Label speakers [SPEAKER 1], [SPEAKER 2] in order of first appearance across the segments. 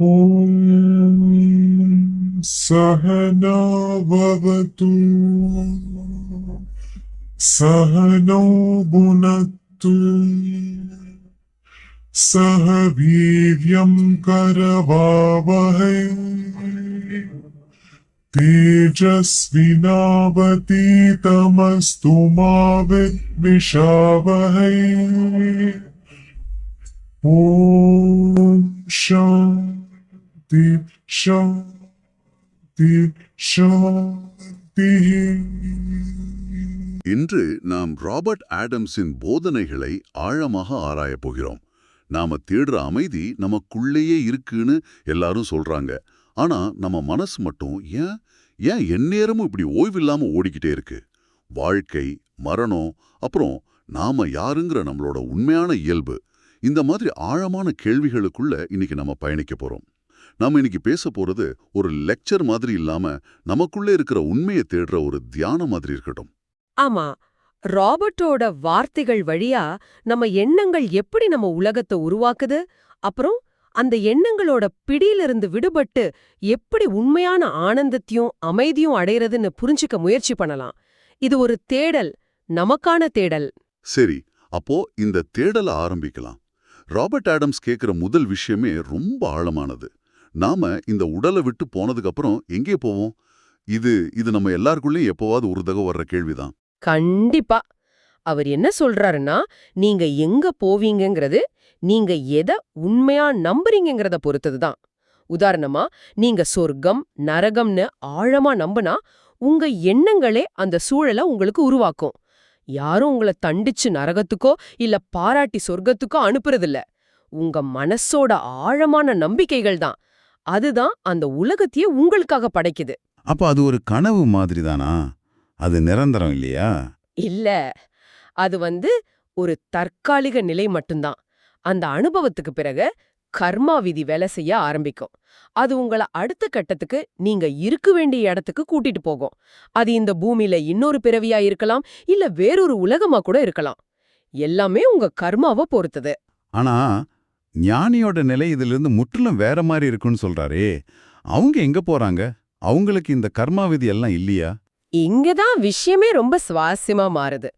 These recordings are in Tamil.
[SPEAKER 1] ॐ सहना भवतु सहनौ भुनक्तु सह वीर्यं करवावहै। तेजस्विनावतीतमस्तु मा विद्विषावहै। ॐ சாந்தி சாந்தி சாந்தி
[SPEAKER 2] இன்று நாம் ராபர்ட் ஆடம்ஸின் போதனைகளை ஆழமாக ஆராயப் போகிறோம். நாம தேடுற அமைதி நமக்குள்ளேயே இருக்குன்னு எல்லாரும் சொல்றாங்க. ஆனா நம்ம மனசு மட்டும் ஏன் ஏன் எந்நேரமும் இப்படி ஓய்வில்லாம ஓடிக்கிட்டே இருக்கு? வாழ்க்கை மரணம் அப்புறம் நாம யாருங்கிற நம்மளோட உண்மையான இயல்பு. இந்த மாதிரி ஆழமான கேள்விகளுக்குள்ள இன்னைக்கு நம்ம பயணிக்க போறோம். நாம இன்னைக்கு பேச போறது ஒரு லெக்சர் மாதிரி இல்லாம நமக்குள்ளே இருக்கிற உண்மையை தேடுற ஒரு தியானம் மாதிரி இருக்கட்டும்.
[SPEAKER 3] ஆமா ராபர்ட்டோட வார்த்தைகள் வழியா நம்ம எண்ணங்கள் எப்படி நம்ம உலகத்தை உருவாக்குது? அப்புறம் அந்த எண்ணங்களோட பிடியிலிருந்து விடுபட்டு எப்படி உண்மையான ஆனந்தத்தையும் அமைதியும் அடையறதுன்னு புரிஞ்சுக்க முயற்சி பண்ணலாம். இது ஒரு தேடல் நமக்கான தேடல்.
[SPEAKER 2] சரி அப்போ இந்த தேடலை ஆரம்பிக்கலாம். ராபர்ட் ஆடம்ஸ் கேக்குற முதல் விஷயமே ரொம்ப ஆழமானது. நாம இந்த உடலை விட்டு போனதுக்கு அப்புறம் எங்கே போவோம்? இது இது நம்ம எல்லாருக்குள்ளயும் எப்போவாது ஒரு வர்ற கேள்விதான்.
[SPEAKER 3] கண்டிப்பா. அவர் என்ன சொல்றாருன்னா நீங்க எங்க போவீங்கங்கிறது நீங்க எதை உண்மையா நம்புறீங்கங்கிறத பொறுத்ததுதான். உதாரணமா நீங்க சொர்க்கம் நரகம்னு ஆழமா நம்புனா உங்க எண்ணங்களே அந்த சூழலை உங்களுக்கு உருவாக்கும். யாரும் உங்கள தண்டிச்சு நரகத்துக்கோ இல்ல பாராட்டி சொர்க்கத்துக்கோ அனுப்புறதில்ல. உங்க மனசோட ஆழமான நம்பிக்கைகள் தான். அதுதான் அந்த உலகத்தையே உங்களுக்காக படைக்குது.
[SPEAKER 4] அப்ப அது ஒரு கனவு மாதிரி தானா அது நிரந்தரம் இல்லையா?
[SPEAKER 3] இல்ல. அது வந்து ஒரு தற்காலிக நிலை மட்டும்தான். அந்த அனுபவத்துக்கு பிறகு கர்மா விதி வேலை செய்ய ஆரம்பிக்கும். அது உங்கள அடுத்த கட்டத்துக்கு நீங்க இருக்க வேண்டிய இடத்துக்கு கூட்டிட்டு போகும். அது இந்த பூமியில இன்னொரு பிறவியா இருக்கலாம் இல்ல வேறொரு உலகமா கூட இருக்கலாம். எல்லாமே உங்க கர்மாவை பொறுத்தது.
[SPEAKER 4] ஆனா ஞானியோட நிலை இதிலிருந்து முற்றிலும் வேற மாதிரி இருக்குன்னு சொல்றாரே. அவங்க எங்க போறாங்க? அவங்களுக்கு இந்த கர்மா விதி எல்லாம் இல்லையா?
[SPEAKER 3] இங்கதான் விஷயமே ரொம்ப சுவாரஸ்யமா மாறுது.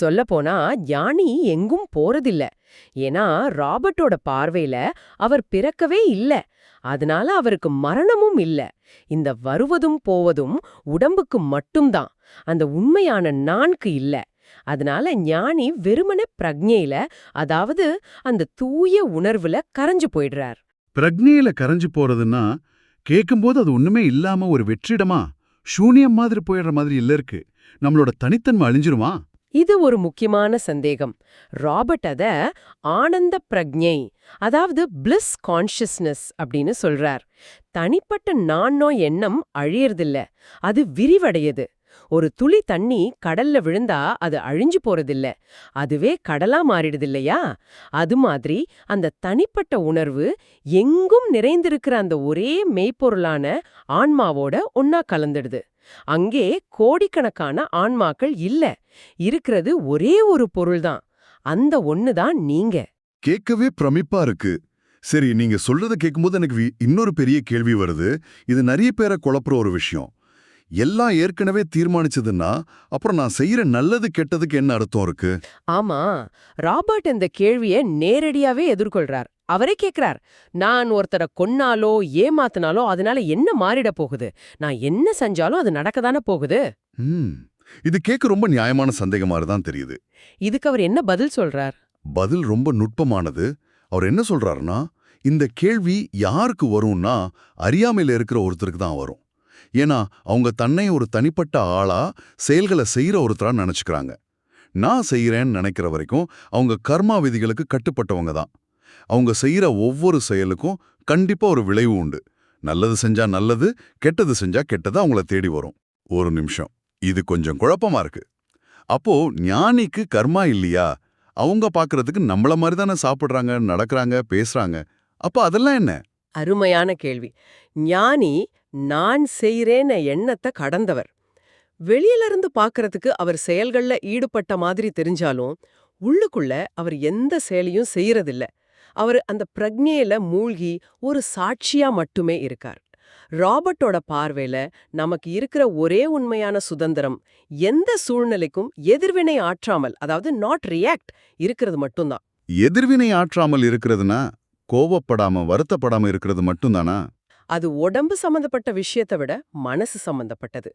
[SPEAKER 3] சொல்லப்போனா ஞானி எங்கும் போறதில்ல. ஏன்னா ராபர்ட்டோட பார்வையில அவர் பிறக்கவே இல்ல. அதனால அவருக்கு மரணமும் இல்ல. இந்த வருவதும் போவதும் உடம்புக்கு மட்டும்தான். அந்த உண்மையான நான்கு இல்ல. அதனால ஞானி வெறுமனே பிரக்ஞையில அதாவது அந்த தூய உணர்வுல கரைஞ்சு போயிடுறார்.
[SPEAKER 4] பிரக்ஞையில கரைஞ்சு போறதுன்னா கேட்கும்போது அது ஒண்ணுமே இல்லாம ஒரு வெற்றிடமா சூனியம் மாதிரி போயிடுற மாதிரி இல்ல இருக்கு. நம்மளோட தனித்தன்மை அழிஞ்சிருமா?
[SPEAKER 3] இது ஒரு முக்கியமான சந்தேகம். ராபர்ட் அத ஆனந்த பிரக்ஞை அதாவது பிளிஸ் கான்ஷியஸ்னஸ் அப்படின்னு சொல்றார். தனிப்பட்ட நானோ எண்ணம் அழியறதில்ல அது விரிவடையுது. ஒரு துளி தண்ணி கடல்ல விழுந்தா அது அழிஞ்சு போறதில்ல. அதுவே கடலா மாறிடுதில்லையா? அது மாதிரி அந்த தனிப்பட்ட உணர்வு எங்கும் நிறைந்திருக்கிற அந்த ஒரே மெய்ப்பொருளான ஆன்மாவோட ஒன்னா கலந்துடுது. அங்கே கோடிக்கணக்கான ஆன்மாக்கள் இல்ல. இருக்கிறது ஒரே ஒரு பொருள்தான். அந்த ஒண்ணுதான் நீங்க.
[SPEAKER 5] கேட்கவே பிரமிப்பா இருக்கு. சரி நீங்க சொல்றதை கேட்கும்போது எனக்கு இன்னொரு பெரிய கேள்வி வருது. இது நிறைய பேரை குழப்புற ஒரு விஷயம். எல்லாம் ஏற்கனவே தீர்மானிச்சதுன்னா அப்புறம் நான் செய்யற நல்லது கெட்டதுக்கு என்ன அர்த்தம் இருக்கு?
[SPEAKER 3] ஆமா. ராபர்ட் இந்த கேள்விய நேரடியாவே எதிர்கொள்றார். அவரே கேக்குறார் நான் ஒருத்தரை கொன்னாலோ ஏமாத்தினாலோ அதனால என்ன மாறிட போகுது? நான் என்ன செஞ்சாலும் அது நடக்கதானே போகுது?
[SPEAKER 5] இது கேட்க ரொம்ப நியாயமான சந்தேகம் மாதிரி தான் தெரியுது.
[SPEAKER 3] இதுக்கு அவர் என்ன பதில் சொல்றார்?
[SPEAKER 5] பதில் ரொம்ப நுட்பமானது. அவர் என்ன சொல்றாருன்னா இந்த கேள்வி யாருக்கு வரும்னா அறியாமையில இருக்கிற ஒருத்தருக்கு தான் வரும். ஏன்னா அவங்க தன்னை ஒரு தனிப்பட்ட ஆளா செயல்களை செய்யற ஒருத்தரா நினைச்சுக்கிறாங்க. நான் செய்கிறேன்னு நினைக்கிற வரைக்கும் அவங்க கர்மா விதிகளுக்கு கட்டுப்பட்டவங்க தான். அவங்க செய்யற ஒவ்வொரு செயலுக்கும் கண்டிப்பா ஒரு விளைவு உண்டு. நல்லது செஞ்சா நல்லது கெட்டது செஞ்சா கெட்டது அவங்கள தேடி வரும். ஒரு நிமிஷம். இது கொஞ்சம் குழப்பமா இருக்கு. அப்போ ஞானிக்கு கர்மா இல்லையா? அவங்க பார்க்கறதுக்கு நம்மள மாதிரி தானே சாப்பிடுறாங்க நடக்கறாங்க பேசுறாங்க. அப்ப அதெல்லாம் என்ன?
[SPEAKER 3] அருமையான கேள்வி. ஞானி நான் செய்றேன எண்ணத்தை கடந்தவர். வெளியில இருந்து பார்க்கறதுக்கு அவர் செயல்கள்ல ஈடுபட்ட மாதிரி தெரிஞ்சாலும் உள்ளுக்குள்ள அவர் எந்த செயலையும் செய்யறதில்ல. அவர் அந்த பிரக்ஞையில மூழ்கி ஒரு சாட்சியா மட்டுமே இருக்கார். ராபர்ட்டோட பார்வையில நமக்கு இருக்கிற ஒரே உண்மையான சுதந்திரம் எந்த சூழ்நிலைக்கும் எதிர்வினை ஆற்றாமல் அதாவது நாட் ரியாக்ட் இருக்கிறது மட்டும்தான்.
[SPEAKER 5] எதிர்வினை ஆற்றாமல் இருக்கிறதுனா கோவப்படாம வருத்தப்படாம இருக்கிறது மட்டும்தானா?
[SPEAKER 3] அது உடம்பு சம்பந்தப்பட்ட விஷயத்தை விட மனசு சம்பந்தப்பட்டது.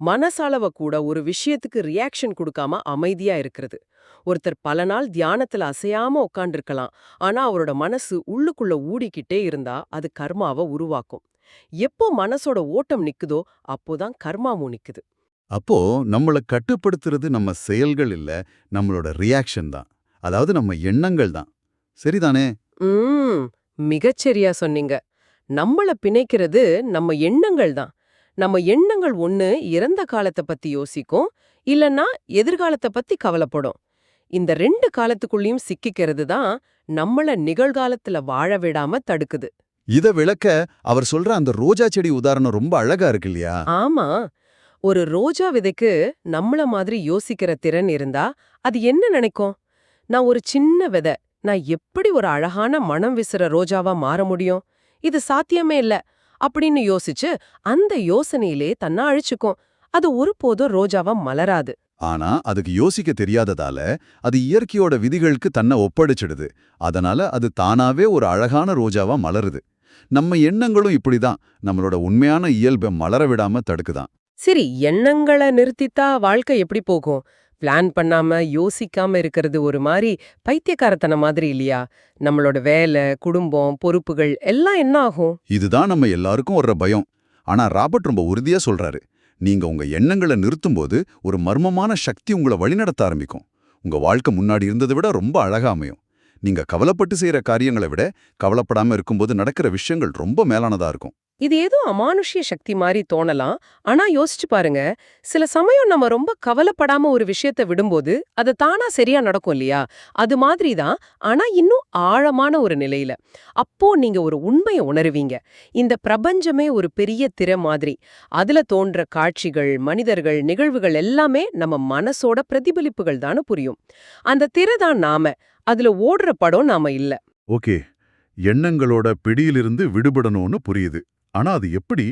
[SPEAKER 3] மனசளவ கூட ஒரு விஷயத்துக்கு ரியாக்ஷன் கொடுக்காம அமைதியா இருக்கிறது. ஒருத்தர் பல நாள் தியானத்துல அசையாம உட்காண்டிருக்கலாம் ஆனா அவரோட மனசு உள்ளுக்குள்ள ஊடிக்கிட்டே இருந்தா அது கர்மாவை உருவாக்கும். எப்போ மனசோட ஓட்டம் நிக்குதோ அப்போதான் கர்மாவும் நிக்குது.
[SPEAKER 5] அப்போ நம்மள கட்டுப்படுத்துறது நம்ம செயல்கள் இல்ல நம்மளோட ரியாக்ஷன் தான். அதாவது நம்ம எண்ணங்கள் தான். சரிதானே?
[SPEAKER 3] மிகச்சரியா சொன்னீங்க. நம்மள பிணைக்கிறது நம்ம எண்ணங்கள் தான். நம்ம எண்ணங்கள் ஒண்ணு இறந்த காலத்தை பத்தி யோசிக்கும் இல்லனா எதிர்காலத்தை பத்தி கவலைப்படும். இந்த ரெண்டு காலத்துக்குள்ளேயும் சிக்கிக்கிறது தான் நம்மள நிகழ்காலத்துல வாழ விடாம தடுக்குது.
[SPEAKER 5] இத விளக்க அவர் சொல்ற அந்த ரோஜா செடி உதாரணம் ரொம்ப அழகா இருக்கு இல்லையா?
[SPEAKER 3] ஆமா. ஒரு ரோஜா விதைக்கு நம்மள மாதிரி யோசிக்கிற திறன் இருந்தா அது என்ன நினைக்கும்? நான் ஒரு சின்ன விதை நான் எப்படி ஒரு அழகான மனம் விசுற ரோஜாவா மாற முடியும்? இது சாத்தியமே இல்ல அப்படின்னு யோசிச்சு அந்த யோசனையிலே தன்னை அழிச்சுக்கும். அது ஒருபோதும் ரோஜாவா மலராது.
[SPEAKER 5] ஆனா அதுக்கு யோசிக்க தெரியாததால அது இயற்கையோட விதிகளுக்கு தன்னை ஒப்படைச்சிடுது. அதனால அது தானாவே ஒரு அழகான ரோஜாவா மலருது. நம்ம எண்ணங்களும் இப்படிதான். நம்மளோட உண்மையான இயல்பை மலர விடாம தடுக்குதான்.
[SPEAKER 3] சரி எண்ணங்களை நிறுத்தித்தா வாழ்க்கை எப்படி போகும்? பிளான் பண்ணாம யோசிக்காம இருக்கிறது ஒரு மாதிரி பைத்தியக்காரத்தன மாதிரி இல்லையா? நம்மளோட வேலை குடும்பம் பொறுப்புகள் எல்லாம் என்ன ஆகும்?
[SPEAKER 5] இதுதான் நம்ம எல்லாருக்கும் வர்ற பயம். ஆனா ராபர்ட் ரொம்ப உறுதியா சொல்றாரு. நீங்க உங்க எண்ணங்களை நிறுத்தும்போது ஒரு மர்மமான சக்தி உங்களை வழிநடத்த ஆரம்பிக்கும். உங்க வாழ்க்கை முன்னாடி இருந்ததை விட ரொம்ப அழகா அமையும். நீங்க கவலைப்பட்டு செய்யற காரியங்களை விட கவலைப்படாம இருக்கும்போது நடக்கிற விஷயங்கள் ரொம்ப மேலானதா இருக்கும்.
[SPEAKER 3] இது ஏதோ அமானுஷ்ய சக்தி மாதிரி தோணலாம். ஆனா யோசிச்சு பாருங்க. சில சமயம் நம்ம ரொம்ப கவலைப்படாம ஒரு விஷயத்தை விடும்போது அது தானா சரியா நடக்கும் இல்லையா? அது மாதிரி தான் ஆனா இன்னும் ஆழமான ஒரு நிலையில. அப்போ நீங்க ஒரு உண்மையை உணருவீங்க. இந்த பிரபஞ்சமே ஒரு பெரிய திரை மாதிரி. அதுல தோன்ற காட்சிகள் மனிதர்கள் நிகழ்வுகள் எல்லாமே நம்ம மனசோட பிரதிபலிப்புகள் தானு புரியும். அந்த திரை தான் நாம. அதுல ஓடுற படம் நாம இல்ல.
[SPEAKER 4] ஓகே. எண்ணங்களோட பிடியிலிருந்து விடுபடணும்னு புரியுது. ஆனா அது எப்படி?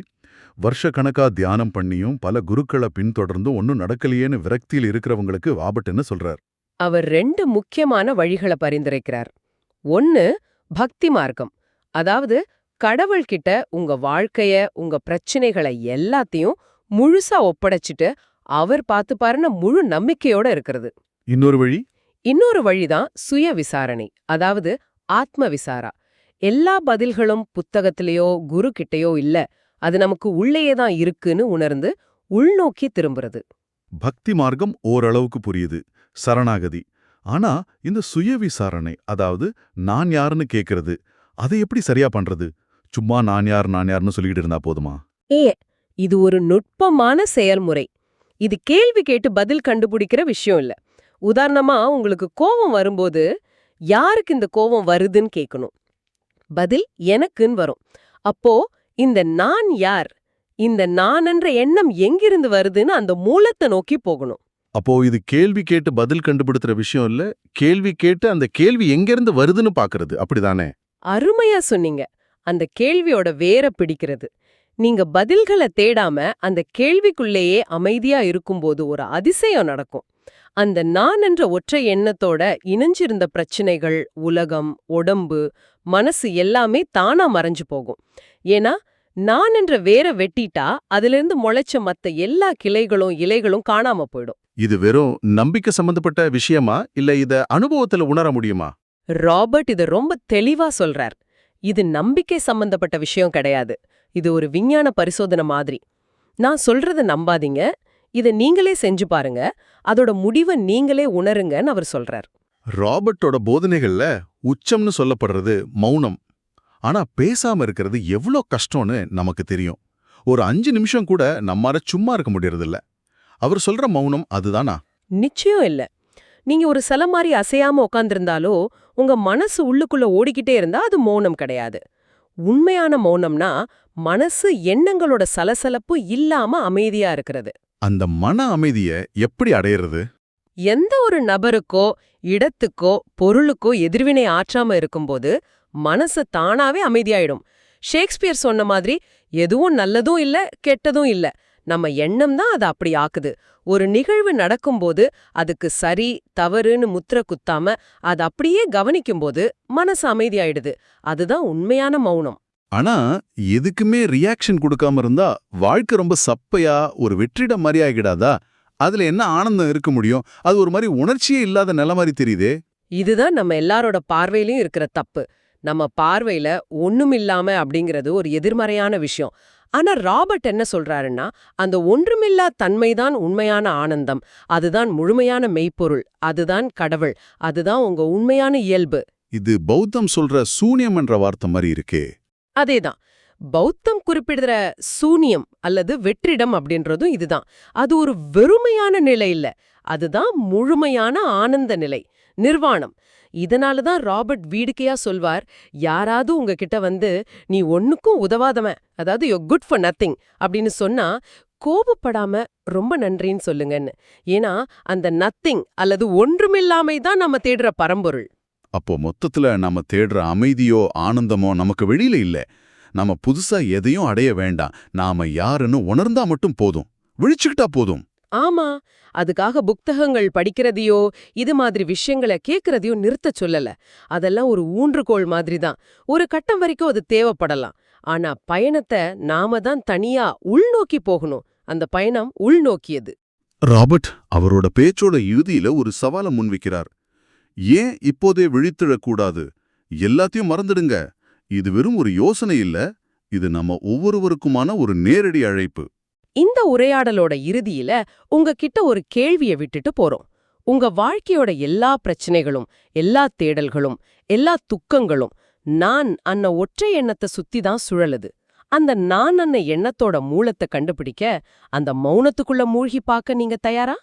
[SPEAKER 4] வருஷக்கணக்கா தியானம் பண்ணியும் பல குருக்களை பின்தொடர்ந்தும் ஒன்னும் நடக்கலையேன்னு விரக்தியில் இருக்கிறவங்களுக்கு வாபட் என்ன சொல்றார்?
[SPEAKER 3] அவர் ரெண்டு முக்கியமான வழிகளை பரிந்துரைக்கிறார். ஒன்னு பக்தி மார்க்கம். அதாவது கடவுள்கிட்ட உங்க வாழ்க்கைய உங்க பிரச்சனைகளை எல்லாத்தையும் முழுசா ஒப்படைச்சிட்டு அவர் பார்த்துப்பாருன்னு முழு நம்பிக்கையோட இருக்கிறது.
[SPEAKER 4] இன்னொரு வழி?
[SPEAKER 3] இன்னொரு வழிதான் சுய விசாரணை அதாவது ஆத்ம விசாரா எல்லா பதில்களும் புத்தகத்திலேயோ குரு கிட்டயோ இல்ல. அது நமக்கு உள்ளேயே தான் இருக்குன்னு உணர்ந்து உள்நோக்கி திரும்புறது.
[SPEAKER 4] பக்தி மார்க்கம் ஓரளவுக்கு புரியுது. சரணாகதி. ஆனா இந்த சுய விசாரணை அதாவது நான் யாருன்னு கேக்குறது அதை எப்படி சரியா பண்றது? சும்மா நான் யார் நான் யாருன்னு சொல்லிக்கிட்டு இருந்தா போதுமா?
[SPEAKER 3] ஏ இது ஒரு நுட்பமான செயல்முறை. இது கேள்வி கேட்டு பதில் கண்டுபிடிக்கிற விஷயம் இல்ல. உதாரணமா உங்களுக்கு கோபம் வரும்போது யாருக்கு இந்த கோபம் வருதுன்னு கேட்கணும் பதில் எனக்குன்னு வரும். அப்போ இந்த நான் யார்? இந்த நான் என்ற எண்ணம் எங்கிருந்து வருதுன்னு அந்த மூலத்தை நோக்கி போகணும்.
[SPEAKER 4] அப்போ இது கேள்வி கேட்டு பதில் கண்டுபிடிக்கிற விஷயம் இல்ல கேள்வி கேட்டு அந்த கேள்வி எங்கிருந்து வருதுன்னு பாக்குறது அப்படிதானே?
[SPEAKER 3] அருமையா சொன்னீங்க. அந்த கேள்வியோட வேர பிடிக்கிறது. நீங்க பதில்களை தேடாம அந்த கேள்விக்குள்ளேயே அமைதியா இருக்கும்போது ஒரு அதிசயம் நடக்கும். அந்த நான் என்ற ஒற்றை எண்ணத்தோட இணைஞ்சிருந்த பிரச்சனைகள் உலகம் உடம்பு மனசு எல்லாமே தானா மறைஞ்சு போகும். ஏன்னா நான் என்ற வேர வெட்டிட்டா அதிலிருந்து முளைச்ச மத்த எல்லா கிளைகளும் இலைகளும் காணாம போயிடும்.
[SPEAKER 4] இது வெறும் நம்பிக்கை சம்பந்தப்பட்ட விஷயமா? இல்ல இத அனுபவத்துல உணர முடியுமா?
[SPEAKER 3] ராபர்ட் இத ரொம்ப தெளிவா சொல்றார். இது நம்பிக்கை சம்பந்தப்பட்ட விஷயம் கிடையாது. இது ஒரு விஞ்ஞான பரிசோதனை மாதிரி. நான் சொல்றத நம்பாதீங்க. இத நீங்களே செஞ்சு பாருங்க. அதோட முடிவை நீங்களே உணருங்கன்னு அவர் சொல்றார்.
[SPEAKER 4] ராபர்ட்டோட போதனைகள்ல உச்சம்னு சொல்லப்படுறது மௌனம். ஆனா பேசாம இருக்கிறது எவ்வளோ கஷ்டம்னு நமக்கு தெரியும். ஒரு அஞ்சு நிமிஷம் கூட நம்மால சும்மா இருக்க முடியறதில்ல. அவர் சொல்ற மௌனம் அதுதானா?
[SPEAKER 3] நிச்சயம் இல்ல. நீங்க ஒரு சில மாதிரி அசையாம உட்கார்ந்திருந்தாலோ உங்க மனசு உள்ளுக்குள்ள ஓடிக்கிட்டே இருந்தா அது மௌனம் கிடையாது. உண்மையான மௌனம்னா மனசு எண்ணங்களோட சலசலப்பு இல்லாம அமைதியா இருக்கிறது.
[SPEAKER 4] அந்த மன அமைதிய எப்படி அடையிறது?
[SPEAKER 3] எந்த ஒரு நபருக்கோ இடத்துக்கோ பொருளுக்கோ எதிர்வினை ஆற்றாம இருக்கும்போது மனசு தானாவே அமைதியாயிடும். ஷேக்ஸ்பியர் சொன்ன மாதிரி எதுவும் நல்லதும் இல்ல கெட்டதும் இல்ல. நம்ம எண்ணம் தான் அதை அப்படி ஆக்குது. ஒரு நிகழ்வு நடக்கும்போது அதுக்கு சரி தவறுன்னு முத்திர குத்தாம அதை அப்படியே கவனிக்கும்போது மனசு அமைதியாயிடுது. அதுதான் உண்மையான மௌனம்.
[SPEAKER 4] ஆனா எதுக்குமே ரியாக்ஷன் கொடுக்காம இருந்தா வாழ்க்கை ரொம்ப சப்பையா ஒரு வெற்றிடம் மாதிரி ஆகிடாதா? அதுல என்ன ஆனந்தம் இருக்க முடியும்? அது ஒரு மாதிரி உணர்ச்சியே இல்லாத நில மாதிரி தெரியுதே.
[SPEAKER 3] இதுதான் நம்ம எல்லாரோட பார்வையிலயும் இருக்கிற தப்பு. நம்ம பார்வையில ஒண்ணுமில்லாம அப்படிங்கிறது ஒரு எதிர்மறையான விஷயம். ஆனா ராபர்ட் என்ன சொல்றாருன்னா அந்த ஒன்றுமில்லா தன்மைதான் உண்மையான ஆனந்தம். அதுதான் முழுமையான மெய்ப்பொருள். அதுதான் கடவுள். அதுதான் உங்க உண்மையான இயல்பு.
[SPEAKER 4] இது பௌத்தம் சொல்ற சூன்யம் என்ற வார்த்தை மாதிரி இருக்கே.
[SPEAKER 3] அதேதான். பௌத்தம் குறிப்பிடுற சூனியம் அல்லது வெற்றிடம் அப்படின்றதும் இதுதான். அது ஒரு வெறுமையான நிலை இல்ல. அதுதான் முழுமையான ஆனந்த நிலை நிர்வாணம். இதனால தான் ராபர்ட் வீடுக்கையா சொல்வார் யாராவது உங்ககிட்ட வந்து நீ ஒன்னுக்கும் உதவாதவன் அதாவது யோ குட் ஃபார் நத்திங் அப்படின்னு சொன்னா கோபப்படாம ரொம்ப நன்றின்னு சொல்லுங்கன்னு. ஏன்னா அந்த நத்திங் அல்லது ஒன்றுமில்லாமை தான் நம்ம தேடுற பரம்பொருள்.
[SPEAKER 4] அப்போ மொத்தத்துல நம்ம தேடுற அமைதியோ ஆனந்தமோ நமக்கு வெளியில இல்ல. நம்ம புதுசா எதையும் அடைய வேண்டாம். நாம யாருன்னு உணர்ந்தா மட்டும் போதும். விழிச்சுக்கிட்டா போதும்.
[SPEAKER 3] ஆமா. அதுக்காக புத்தகங்கள் படிக்கிறதையோ இது மாதிரி விஷயங்களை கேட்கறதையோ நிறுத்தச் சொல்லல. அதெல்லாம் ஒரு ஊன்றுகோல் மாதிரி தான் ஒரு கட்டம் வரைக்கும் அது தேவைப்படலாம். ஆனா பயணத்தை நாம தான் தனியா உள்நோக்கி போகணும். அந்த பயணம் உள்நோக்கியது.
[SPEAKER 4] ராபர்ட் அவரோட பேச்சோட இறுதியில ஒரு சவாலை முன்வைக்கிறார். ஏன் இப்போதே விழித்திடக்கூடாது எல்லாத்தையும் மறந்துடுங்க. இது வெறும் ஒரு யோசனை இல்ல. இது நம்ம ஒவ்வொருவருக்குமான ஒரு நேரடி அழைப்பு.
[SPEAKER 3] இந்த உரையாடலோட இறுதியில உங்ககிட்ட ஒரு கேள்விய விட்டுட்டு போறோம். உங்க வாழ்க்கையோட எல்லா பிரச்சனைகளும் எல்லா தேடல்களும் எல்லா துக்கங்களும் நான் அன்ன ஒற்றை எண்ணத்தை சுத்தி தான் சுழலுது. அந்த நான் அன்ன எண்ணத்தோட மூலத்தை கண்டுபிடிக்க அந்த மௌனத்துக்குள்ள மூழ்கி பார்க்க நீங்க தயாரா?